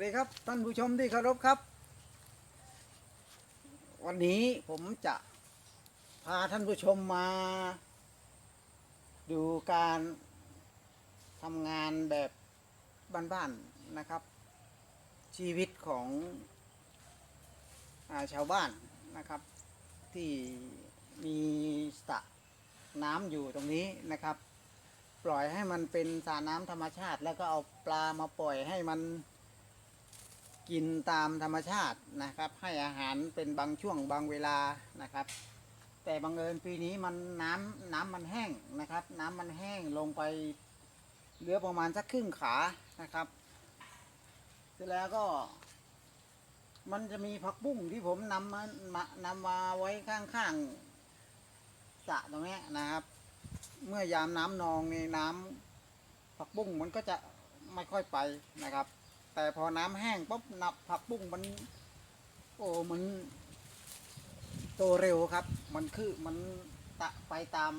วัสดีครับท่านผู้ชมที่เคารพครับ วันนี้ผมจะพาท่านผู้ชมมา ดูการทำงานแบบบ้านๆนะครับ ชีวิตของอาชาวบ้านนะครับ ที่มีสระน้ำอยู่ตรงนี้นะครับ ปล่อยให้มันเป็นสระน้ำธรรมชาติ แล้วก็เอาปลามาปล่อยให้มัน กินตามธรรมชาตินะครับ ให้อาหารเป็นบางช่วงบางเวลานะครับ แต่บังเอิญปีนี้มันน้ำน้ำมันแห้งนะครับ น้ำมันแห้งลงไปเหลือประมาณสักครึ่งขานะครับ เสร็จแล้วก็มันจะมีผักบุ้งที่ผมนำมานำมาไว้ข้างๆสระตรงนี้นะครับ เมื่อยามน้ำนองในน้ำผักบุ้งมันก็จะไม่ค่อยไปนะครับ แต่พอน้ำแห้งปุ๊บนับผักบุ้งมัน โอ้มันโตเร็วครับ มันคือมันตะไปตาม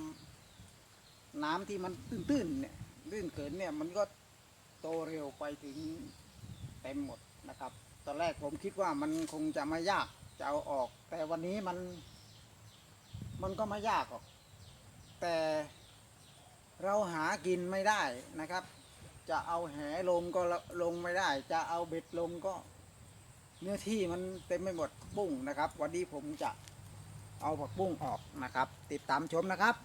น้ำที่มันตื้นๆเนี่ยลื่นเกินเนี่ยมันก็โตเร็วไปถึงเต็มหมดนะครับ ตอนแรกผมคิดว่ามันคงจะไม่ยากจะเอาออก แต่วันนี้มัน มันก็ไม่ยากหรอก แต่เราหากินไม่ได้นะครับ จะเอาแหลงก็ลงไม่ได้ จะเอาเบ็ดลงก็ เนื้อที่มันเต็มไปหมดปุ้งนะครับ วันนี้ผมจะเอาผักปุ้งออกนะครับ ติดตามชมนะครับ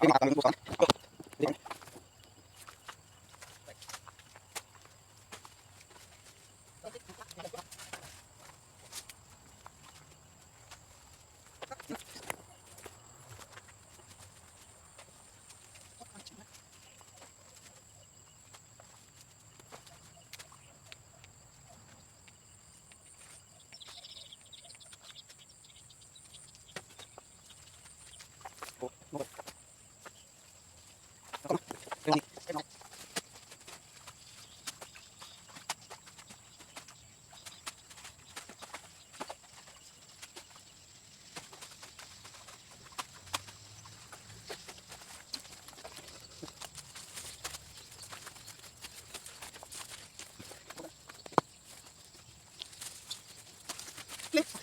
kita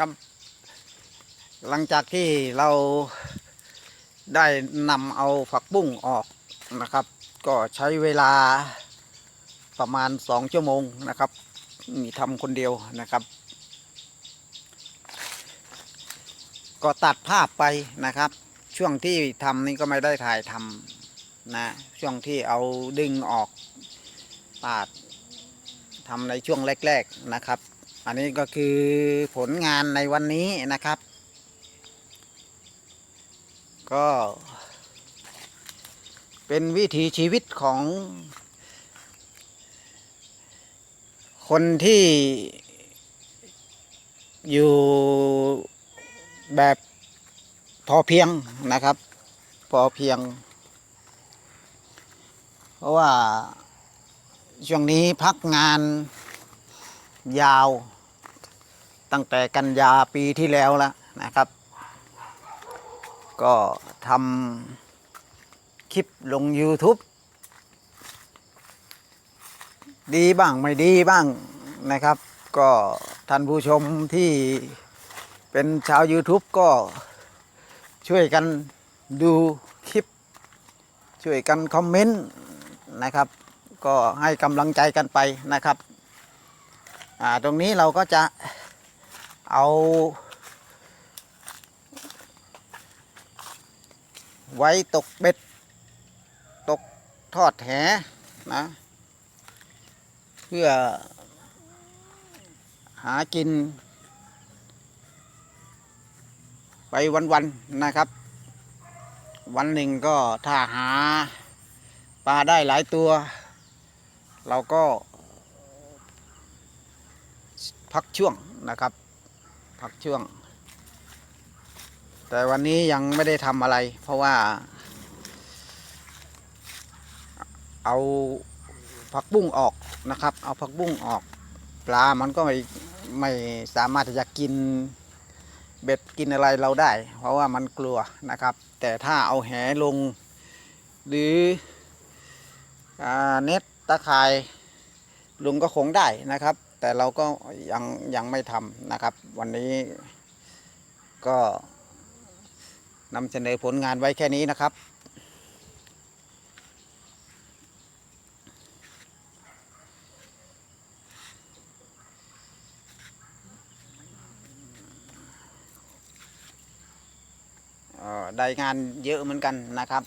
ครับ หลังจากที่เราได้นำเอาผักบุ้งออกนะครับ ก็ใช้เวลาประมาณสองชั่วโมงนะครับ มีทำคนเดียวนะครับ ก็ตัดภาพไปนะครับ ช่วงที่ทำนี่ก็ไม่ได้ถ่ายทำนะช่วงที่เอาดึงออกปาดทำในช่วงแรก ๆนะครับ อันนี้ก็คือผลงานในวันนี้นะครับ ก็ เป็นวิถีชีวิตของ คนที่อยู่แบบพอเพียงนะครับ พอเพียง เพราะว่าช่วงนี้พักงานยาว ตั้งแต่กันยาปีที่แล้วแล้วนะครับ ก็ทำคลิปลง YouTube ดีบ้างไม่ดีบ้างนะครับ ก็ท่านผู้ชมที่เป็นชาว YouTube ก็ช่วยกันดูคลิป ช่วยกันคอมเมนต์นะครับ ก็ให้กำลังใจกันไปนะครับ ตรงนี้เราก็จะ เอา ไว้ตกเบ็ด ตกทอดแหนะ เพื่อหากิน ไปวัน ๆ นะครับ วันหนึ่งก็ถ้าหาปลาได้หลายตัว เราก็พักช่วงนะครับ พักช่วงแต่วันนี้ยังไม่ได้ทำอะไร เพราะว่า เอาผักบุ้งออกนะครับ เอาผักบุ้งออก ปลามันก็ไม่ไม่สามารถจะกินเบ็ดกินอะไรเราได้ เพราะว่ามันกลัวนะครับ แต่ถ้าเอาแหลง หรืออเน็ตตะข่ายลุงก็คงได้นะครับ แต่เราก็ยังยังไม่ทำนะครับ วันนี้ก็นำเสนอผลงานไว้แค่นี้นะครับได้งานเยอะเหมือนกันนะครับ